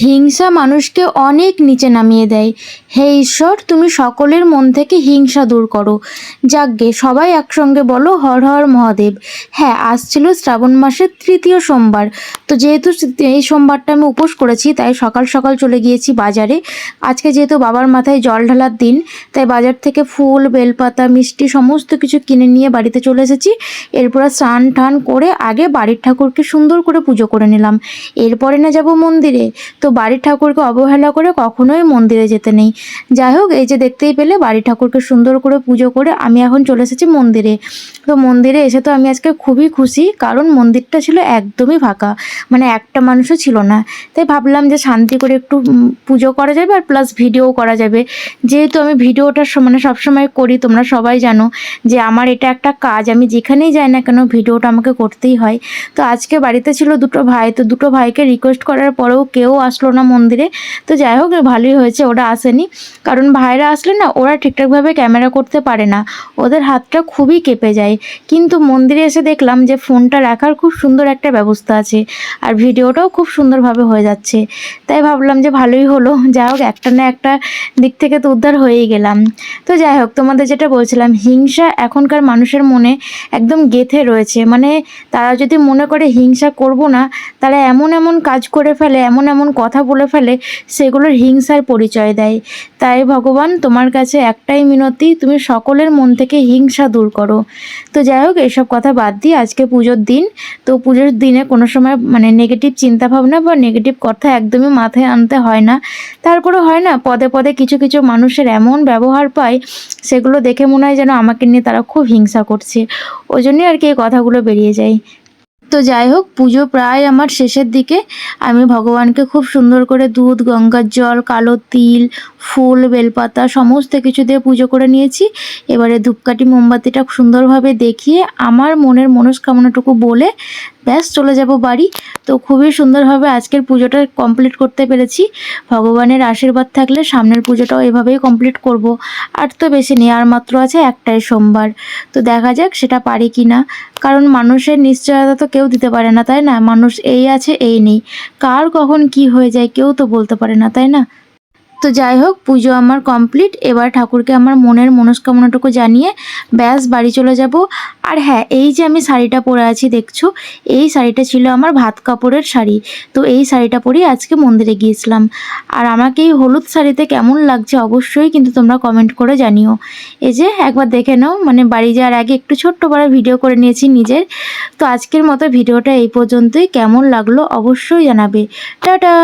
হিংসা মানুষকে অনেক নিচে নামিয়ে দেয়। হে ঈশ্বর, তুমি সকলের মন থেকে হিংসা দূর করো। যাকগে, সবাই একসঙ্গে বলো, হর হর মহাদেব। হ্যাঁ আজ ছিল শ্রাবণ মাসের তৃতীয় সোমবার। তো যেহেতু এই সোমবারটা আমি উপোস করেছি, তাই সকাল সকাল চলে গিয়েছি বাজারে। আজকে যেহেতু বাবার মাথায় জল ঢালার দিন, তাই বাজার থেকে ফুল, বেলপাতা, মিষ্টি সমস্ত কিছু কিনে নিয়ে বাড়িতে চলে এসেছি। এরপর স্নান টান করে আগে বাড়ির ঠাকুরকে সুন্দর করে পুজো করে নিলাম। এরপরে না যাব মন্দিরে। তো বাড়ির ঠাকুরকে অবহেলা করে কখনোই মন্দিরে যেতে নেই। যাই হোক, এই যে দেখতেই পেলে বাড়ির ঠাকুরকে সুন্দর করে পুজো করে আমি এখন চলে এসেছি মন্দিরে। তো মন্দিরে এসে তো আমি আজকে খুবই খুশি, কারণ মন্দিরটা ছিল একদমই ফাঁকা মানে একটা মানুষও ছিল না। তাই ভাবলাম যে শান্তি করে একটু পুজো করা যাবে আর প্লাস ভিডিও করা যাবে। যেহেতু আমি ভিডিওটা মানে সবসময় করি, তোমরা সবাই জানো যে আমার এটা একটা কাজ, আমি যেখানেই যাই না কেন ভিডিওটা আমাকে করতেই হয়। তো আজকে বাড়িতে ছিল দুটো ভাই, তো দুটো ভাইকে রিকোয়েস্ট করার পরেও কেউ আসলো না মন্দিরে। তো যাই হোক, ভালোই হয়েছে, ওরা আসেনি। কারণ ভাইরা আসলে না, ওরা ঠিকঠাকভাবে ক্যামেরা করতে পারে না। ওদের হাতটা খুবই কেঁপে যায়। কিন্তু মন্দিরে এসে দেখলাম যে, ফোনটা রাখার খুব সুন্দর একটা ব্যবস্থা আছে। আর ভিডিওটাও খুব সুন্দরভাবে হয়ে যাচ্ছে। তাই ভাবলাম যে, ভালোই হলো। যাই হোক, একটা না একটা দিক থেকে তো উদ্ধার হয়েই গেলাম। তো যাই হোক, তোমাদের যেটা বলছিলাম, হিংসা এখনকার মানুষের মনে একদম গেথে রয়েছে। মানে তারা যদি মনে করে হিংসা করব না, তারা এমন এমন কাজ করে ফেলে, এমন এমন কথা বলে ফেলে, সেগুলোর হিংসার পরিচয় দেয়। তাই ভগবান, তোমার কাছে একটাই মিনতি, তুমি সকলের মন থেকে হিংসা দূর করো। তো যাই হোক, এসব কথা বাদ দিয়ে আজকে পুজোর দিন। তো পুজোর দিনে কোনো সময় মানে নেগেটিভ চিন্তাভাবনা বা নেগেটিভ কথা একদমই মাথায় আনতে হয় না। তারপরে হয় না, পদে পদে কিছু কিছু মানুষের এমন ব্যবহার পায়, সেগুলো দেখে মনে হয় যেন আমাকে নিয়ে তারা খুব হিংসা করছে। ওই জন্যই আর কি এই কথাগুলো বেরিয়ে যায়। তো যাই হোক, পুজো প্রায় আমার শেষের দিকে। আমি ভগবানকে খুব সুন্দর করে দুধ, গঙ্গার জল, কালো তিল ফুল, বেলপাতা, সমস্ত কিছু দিয়ে পুজো করে নিয়েছি। এবারে ধূপকাঠি, মোমবাতিটা সুন্দরভাবে দেখিয়ে আমার মনের মনস্কামনাটুকু বলে ব্যাস চলে যাব বাড়ি। তো খুবই সুন্দরভাবে আজকের পুজোটা কমপ্লিট করতে পেরেছি। ভগবানের আশীর্বাদ থাকলে সামনের পুজোটাও এভাবেই কমপ্লিট করব। আর তো বেশি নেই, আর মাত্র আছে একটাই সোমবার। তো দেখা যাক সেটা পারি কি না কারণ মানুষের নিশ্চয়তা তো কেউ দিতে পারে না, তাই না? মানুষ এই আছে, এই নেই। কার কখন কি হয়ে যায় কেউ তো বলতে পারে না, তাই না? তো যাই হোক, পুজো আমার কমপ্লিট এবার ঠাকুরকে আমার মনের মনস্কামনাটুকু জানিয়ে ব্যাস, বাড়ি চলে যাব। আর হ্যাঁ এই যে আমি শাড়িটা পরে আছি, দেখছ? এই শাড়িটা ছিল আমার ভাত কাপড়ের শাড়ি। তো এই শাড়িটা পরেই আজকে মন্দিরে গিয়েছিলাম। আর আমাকে এই হলুদ শাড়িতে কেমন লাগছে অবশ্যই কিন্তু তোমরা কমেন্ট করে জানিও। এই যে একবার দেখে নাও মানে বাড়ি যাওয়ার আগে একটু ছোট্ট বড় ভিডিও করে নিয়েছি নিজের। তো আজকের মতো ভিডিওটা এই পর্যন্তই। কেমন লাগল অবশ্যই জানাবে। টাটা!